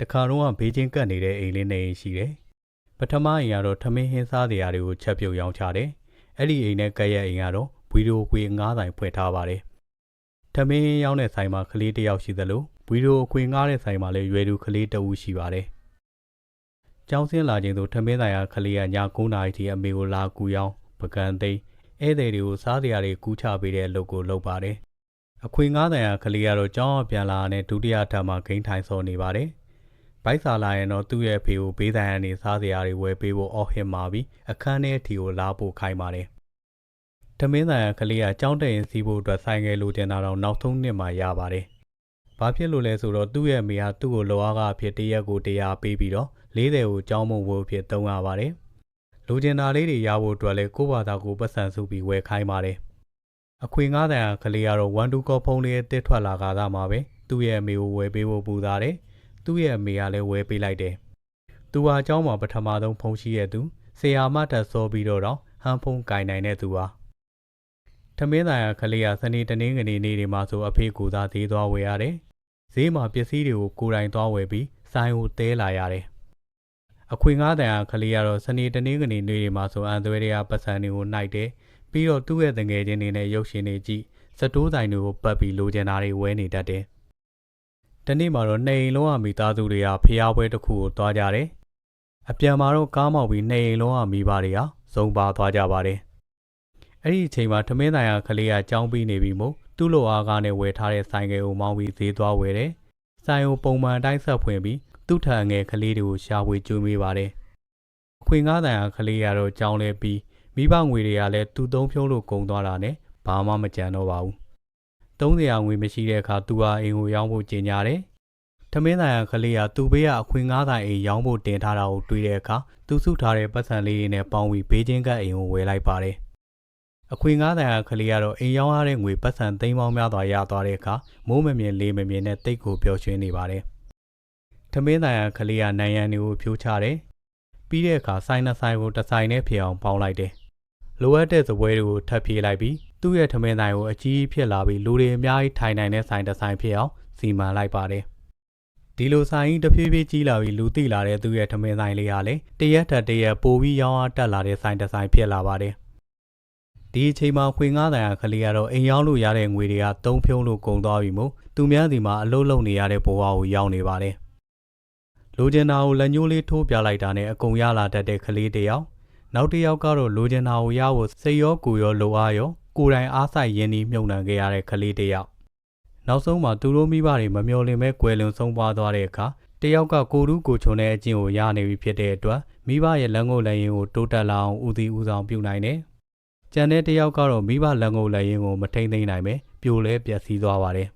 တခါတော့ဘေးချင်းကပ်နေတဲ့အိမ်လေးနေအိမ်ရှိတယ်ပထမအိမ်ကတော့ထမင်းဟင်းစားတရားတွေကိုချက်ပြုတ်ရောင်းချတယ်အဲ့ဒီအိမ်နဲ့ကပ်ရဲ့အိမ်ကတော့ဗီဒီယိုခွေငားဆိုင်ဖွင့်ထားပါတယ်ထမင်းရောင်းတဲ့ဆိုင်မှာကလေးတစ်ယောက်ရှိသလိုဗီဒီယိုခွေငားတဲ့ဆိုင်မှာလည်းရွယ်သူကလေးတစ်ဦးရှိပါတယ်ကျောင်းဆင်းလာခြင်းသို့ထမင်းဆိုင်ရာကလေးကည9နာရီထိအမေကိုလာကူရောင်းပကံသိမ်းဧည့်သည်တွေကိုစားတရားတွေကူးချပေးတဲ့အလုပ်ကိုလုပ်ပါတယ်အခွေငားဆိုင်ရာကလေးကတော့ကျောင်းအပြန်လာတဲ့ဒုတိယထပ်မှာဂိမ်းထိုင်ဆော်နေပါတယ် ဘိုက်စာလာရင်တော့သူ့ရဲ့အဖေကိုဘေးဆိုင်ကနေစားစရာတွေဝယ်ပေးဖို့အော်ဟစ်มาပြီးအခန်းထဲအထီကိုလာဖို့ခိုင်းပါတယ်။တမင်းဆိုင်ရာကလေးကကြောင်းတရင်စီးဖို့အတွက်ဆိုင်ငယ်လိုချင်တာတော့နောက်ဆုံးနှစ်မှာရပါတယ်။ဘာဖြစ်လို့လဲဆိုတော့သူ့ရဲ့မိဟာသူ့ကိုလောအားကအဖြစ်တရက်ကိုတရားပေးပြီးတော့40ကိုကြောင်းမုံဖို့အဖြစ်သုံးရပါတယ်။လိုချင်တာလေးတွေရဖို့အတွက်လည်းကိုယ့်ဘာသာကိုပတ်စံစုပြီးဝယ်ခိုင်းပါတယ်။အခွေငားတဲ့ကလေးကတော့1 2ကောဖုံးလေးတစ်ထွက်လာကသာမှာပဲသူ့ရဲ့အမေကိုဝယ်ပေးဖို့ပူတာတယ်။ သူ့ရဲ့အမေကလည်းဝဲပေးလိုက်တယ်။သူဟာအเจ้าမှာပထမဆုံးဖုန်းရှိရဲ့သူဆရာမတက်စောပြီးတော့တော့ဟန်ဖုန်းကင်နိုင်တဲ့သူပါ။ထမင်းသားကကလေးကစနေတနင်္ဂနွေနေ့တွေမှာဆိုအဖေကူသာသေးသွားဝယ်ရတယ်။ဈေးမှာပစ္စည်းတွေကိုကိုယ်တိုင်သွားဝယ်ပြီးဆိုင်ကိုတဲလာရတယ်။အခွင့်ငားတန်ကကလေးကတော့စနေတနင်္ဂနွေနေ့တွေမှာဆိုအန်သွဲတွေကပတ်စံတွေကိုနှိုက်တယ်။ပြီးတော့သူ့ရဲ့တငယ်ချင်းတွေနဲ့ရုပ်ရှင်တွေကြည့်စတိုးဆိုင်တွေကိုပတ်ပြီးလိုချင်တာတွေဝဲနေတတ်တယ်။ တနေ့မှာတော့နေအိမ်လုံးကမိသားစုတွေကဖျားပွဲတစ်ခုကိုသွားကြတယ်။အပြန်မှာတော့ကားမောက်ပြီးနေအိမ်လုံးကမိဘတွေဟာဇုံပါသွားကြပါတယ်။အဲ့ဒီအချိန်မှာထမင်းတိုင်ကကလေးကကြောင်းပြီးနေပြီမို့သူ့လိုအားကားနဲ့ဝယ်ထားတဲ့ဆိုင်ကယ်ကိုမောင်းပြီးဈေးသွားဝယ်တယ်။ဆိုင်ကိုပုံမှန်တိုင်းဆက်ဖွင့်ပြီးသူ့ထံငယ်ကလေးတွေကိုရှာဖွေကြိုးမိပါတယ်။အခွင့်ကားတိုင်ကကလေးကတော့ကြောင်းလဲပြီးမိဘငွေတွေကလည်းသူ့သုံးဖြုံးလို့ကုန်သွားတာနဲ့ဘာမှမကြံတော့ပါဘူး 300ငွေမရှိတဲ့အခါသူဟာအိမ်ကိုရောင်းဖို့ကြေညာတယ်။ထမင်းဆိုင်ကကလေးကသူ့ဘေးကအခွင့်ငားဆိုင်အိမ်ရောင်းဖို့တင်ထားတာကိုတွေ့တဲ့အခါသူစုထားတဲ့ပတ်စံလေးတွေနဲ့ပေါင်းပြီးဘေးချင်းကအိမ်ကိုဝယ်လိုက်ပါတယ်။အခွင့်ငားဆိုင်ကကလေးကတော့အိမ်ရောင်းရတဲ့ငွေပတ်စံသိန်းပေါင်းများစွာရသွားတဲ့အခါမိုးမမြင်လေးမမြင်နဲ့တိတ်ကိုပျော်ရွှင်နေပါတယ်။ထမင်းဆိုင်ကကလေးကနိုင်ရန်တွေကိုဖြိုးချတယ်။ပြီးတဲ့အခါဆိုင်နှစ်ဆိုင်ကိုတစ်ဆိုင်နဲ့ဖြစ်အောင်ပေါင်းလိုက်တယ်။လိုအပ်တဲ့သပွဲတွေကိုထပ်ပြေးလိုက်ပြီး သူ့ရဲ့ထမင်းဆိုင်ကိုအကြီးဖြစ်လာပြီးလူတွေအများကြီးထိုင်နိုင်တဲ့ဆိုင်တစ်ဆိုင်ဖြစ်အောင်စီမံလိုက်ပါတယ်။ဒီလိုဆိုင်တဖြည်းဖြည်းကြီးလာပြီးလူသိလာတဲ့သူ့ရဲ့ထမင်းဆိုင်လေးဟာလည်းတရက်ထက်တရက်ပိုပြီးရောင်းအားတက်လာတဲ့ဆိုင်တစ်ဆိုင်ဖြစ်လာပါတယ်။ဒီအချိန်မှာခွေငားတိုင်ကလေးကတော့အိမ်ရောက်လို့ရတဲ့ငွေတွေကသုံးဖြုံးလို့ကုန်သွားပြီမို့သူများစီမှာအလုပ်လုပ်နေရတဲ့ဘဝကိုရောက်နေပါတယ်။လိုချင်တာကိုလက်ညှိုးလေးထိုးပြလိုက်တာနဲ့အကုန်ရလာတတ်တဲ့ကလေးတစ်ယောက်နောက်တစ်ယောက်ကတော့လိုချင်တာကိုရဖို့စိတ်ရောကိုယ်ရောလိုအားရော ကိုယ်တိုင်အားဆိုင်ရင်းနှီးမြုံနှံခဲ့ရတဲ့ကလေးတစ်ယောက်နောက်ဆုံးမှာသူတို့မိဘတွေမမျှော်လင့်ပဲကွယ်လွန်ဆုံးပွားသွားတဲ့အခါတယောက်ကကိုရုကိုချုံတဲ့အကျင့်ကိုရနေပြီဖြစ်တဲ့အတွက်မိဘရဲ့လက်ငုပ်လက်ရင်းကိုတိုးတက်လာအောင်ဦးစီးဦးဆောင်ပြုနိုင်တယ်။ကြံတဲ့တယောက်ကတော့မိဘလက်ငုပ်လက်ရင်းကိုမထိမ့်သိမ့်နိုင်ပဲပြိုလဲပျက်စီးသွားပါတယ်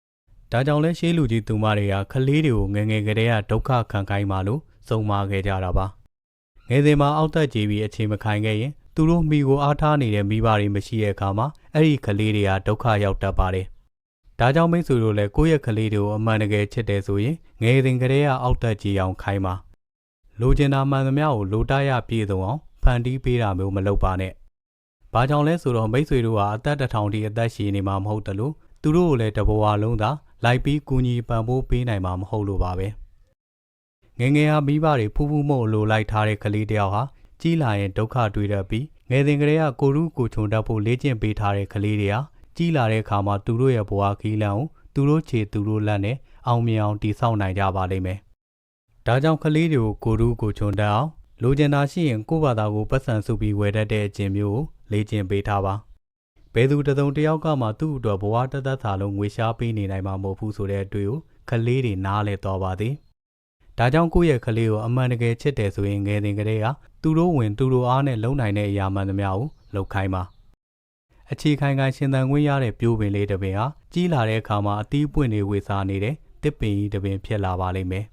။ဒါကြောင့်လဲရှေးလူကြီးသူမတွေကခလေးတွေကိုငငယ်ကလေးကဒုက္ခခံခိုင်းမှလို့စုံမခဲ့ကြတာပါ။ငယ်စဉ်မှာအောက်သက်ကြည်ပြီးအခြေမခိုင်ခဲ့ရင် သူတို့မိကိုအားထားနေတဲ့မိဘတွေမရှိတဲ့အခါမှာအဲ့ဒီကလေးတွေကဒုက္ခရောက်တတ်ပါတယ်။ဒါကြောင့်မိတ်ဆွေတို့လည်းကိုယ့်ရဲ့ကလေးတွေကိုအမှန်တကယ်ချစ်တယ်ဆိုရင်ငယ်စဉ်ကလေးကအောက်တက်ကြည်အောင်ခိုင်းပါ။လိုချင်တာမှန်သမျှကိုလိုတရပြည့်စုံအောင်ဖန်တီးပေးတာမျိုးမလုပ်ပါနဲ့။ဘာကြောင့်လဲဆိုတော့မိတ်ဆွေတို့ဟာအသက်တစ်ထောင်ထိအသက်ရှည်နေမှာမဟုတ်တလို့သူတို့ကိုလည်းတဘဝလုံးသာလိုက်ပြီးကူညီပံ့ပိုးပေးနိုင်မှာမဟုတ်လို့ပါပဲ။ငငယ်ဟာမိဘတွေဖူးဖူးမို့လိုလိုက်ထားတဲ့ကလေးတယောက်ဟာ ကြီးလာရင်ဒုက္ခတွေ့တတ်ပြီးငယ်စဉ်ကလေးကကိုရုကိုချုံတတ်ဖို့လေ့ကျင့်ပေးထားတဲ့ကလေးတွေဟာကြီးလာတဲ့အခါမှာသူတို့ရဲ့ဘဝခီးလန်းကိုသူတို့ခြေသူတို့လက်နဲ့အောင်မြင်အောင်တည်ဆောက်နိုင်ကြပါလိမ့်မယ်။ဒါကြောင့်ကလေးတွေကိုကိုရုကိုချုံတတ်အောင်လိုချင်တာရှိရင်ကိုယ့်ဘာသာကိုပတ်စံစုပြီးဝယ်တတ်တဲ့အကျင့်မျိုးကိုလေ့ကျင့်ပေးထားပါ။ဘယ်သူတစုံတယောက်ကမှသူ့အတွက်ဘဝတသက်သာလုံးငွေရှားပေးနေနိုင်မှာမဟုတ်ဘူးဆိုတဲ့အတွေ့ကိုကလေးတွေနားလည်သွားပါသည်။ ဒါကြောင့်ကိုယ့်ရဲ့ကလေးကိုအမှန်တကယ်ချစ်တယ်ဆိုရင်ငယ်စဉ်ကလေးကသူတို့ဝင်သူတို့အားနဲ့လုံနိုင်တဲ့အရာမှန်သမျှကိုလုပ်ခိုင်းပါအခြေခိုင်ခိုင်ရှင်သန်ခွင့်ရတဲ့ပြိုးပင်လေးတစ်ပင်ဟာကြီးလာတဲ့အခါမှာအသီးပွင့်တွေဝေစားနေတဲ့တစ်ပင်ကြီးတစ်ပင်ဖြစ်လာပါလိမ့်မယ်